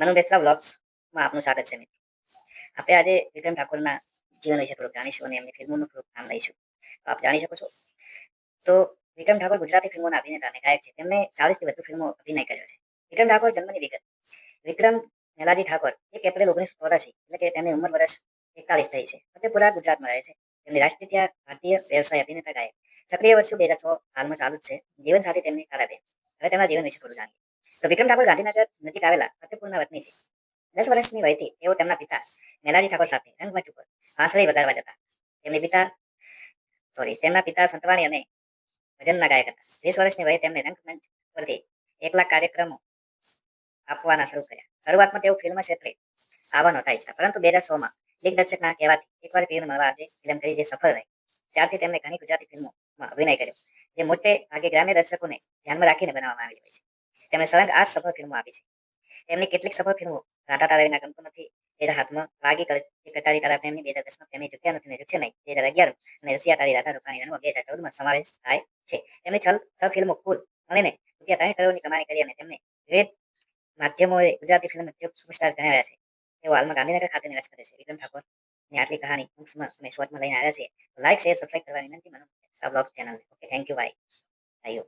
મનુ બેસરા વ્લોગ્સમાં આપનું સ્વાગત છે મિત્રો. આપણે આજે વિક્રમ ઠાકોરના જીવન વિશે થોડુંક જાણીશું અને એમની ફિલ્મોનું થોડુંક નામ લઈશું. તો આપ જાણી શકો છો. તો વિક્રમ ઠાકોર ગુજરાતી ફિલ્મોના અભિનેતા અને ગાયક છે. તેમણે ચાલીસથી વધુ ફિલ્મો અભિનય કર્યો છે. વિક્રમ ઠાકોર જન્મની વિગત. વિક્રમ મેલાજી ઠાકોર, એક એપ્રિલ ઓગણીસો ચોરાસી એટલે કે તેમની ઉંમર વર્ષ એકતાલીસ થઈ છે. ફતેપુરા ગુજરાતમાં રહે છે. તેમની રાષ્ટ્રીય ભારતીય વ્યવસાય અભિનેતા ગાયક. સક્રિય વર્ષો બે હજાર છ હાલમાં ચાલુ જ છે. જીવન સાથે તેમની કારાબેન. હવે તેમના જીવન વિશે થોડું જાણીએ. તો વિક્રમ ઠાકોર ગાંધીનગર નજીક આવેલા ફતેપુરના વતની દસ વર્ષની વયથી તેઓ તેમના પિતા મેલાજી ઠાકોર સાથે રંગમંચ ઉપર વાંસળી વગાડવા જતા. તેમના પિતા સોરી તેમના પિતા સંતવાણી અને ભજનના ગાયક હતા. વીસ વર્ષની વયે તેમણે રંગમંચ પરથી એક લાખ કાર્યક્રમો આપવાના શરૂ કર્યા. શરૂઆતમાં તેઓ ફિલ્મ ક્ષેત્રે આવવા નહોતા ઈચ્છતા પરંતુ બે હજાર સોમાં દિગ્દર્શકના કહેવાથી એકવાર ફિલ્મ મળવા આજે ફિલ્મ કરી જે સફળ રહી, ત્યારથી તેમણે ઘણી ગુજરાતી ફિલ્મોમાં અભિનય કર્યો, જે મોટે ભાગે ગ્રામ્ય દર્શકોને ધ્યાનમાં રાખીને બનાવવામાં આવી હોય છે. તેમણે સળંગ આ સફળ ફિલ્મો આપી છે. તેમની કેટલીક સફળ ફિલ્મો રાધા તારા ગમતું નથી. બે હજાર હાથમાં વાગી કટારી તારા પ્રેમની બે હજાર દસમાં પ્રેમી ઝૂક્યા નથી ને ઝૂકશે નહીં. બે હજાર અગિયાર અને રશિયા તારી રાધા રૂપાણી બે હજાર ચૌદમાં સમાવેશ થાય છે. તેમની છ ફિલ્મો કુલ મળીને રૂપિયા ત્રણ કરોડની કમાણી કરી અને તેમને વિવિધ માધ્યમોએ ગુજરાતી ફિલ્મ ઉદ્યોગ સુપરસ્ટાર ગણાવ્યા છે. તેઓ હાલમાં ગાંધીનગર ખાતે નિવાસ કરે છે. વિક્રમ ઠાકોરની આટલી કહાની બુક્સમાં અને શોર્ટમાં લઈને આવ્યા છે લાઈક શેર સબસ્ક્રાઇબ કરવાની વિનંતી. મને blog channel okay thank you bye આયો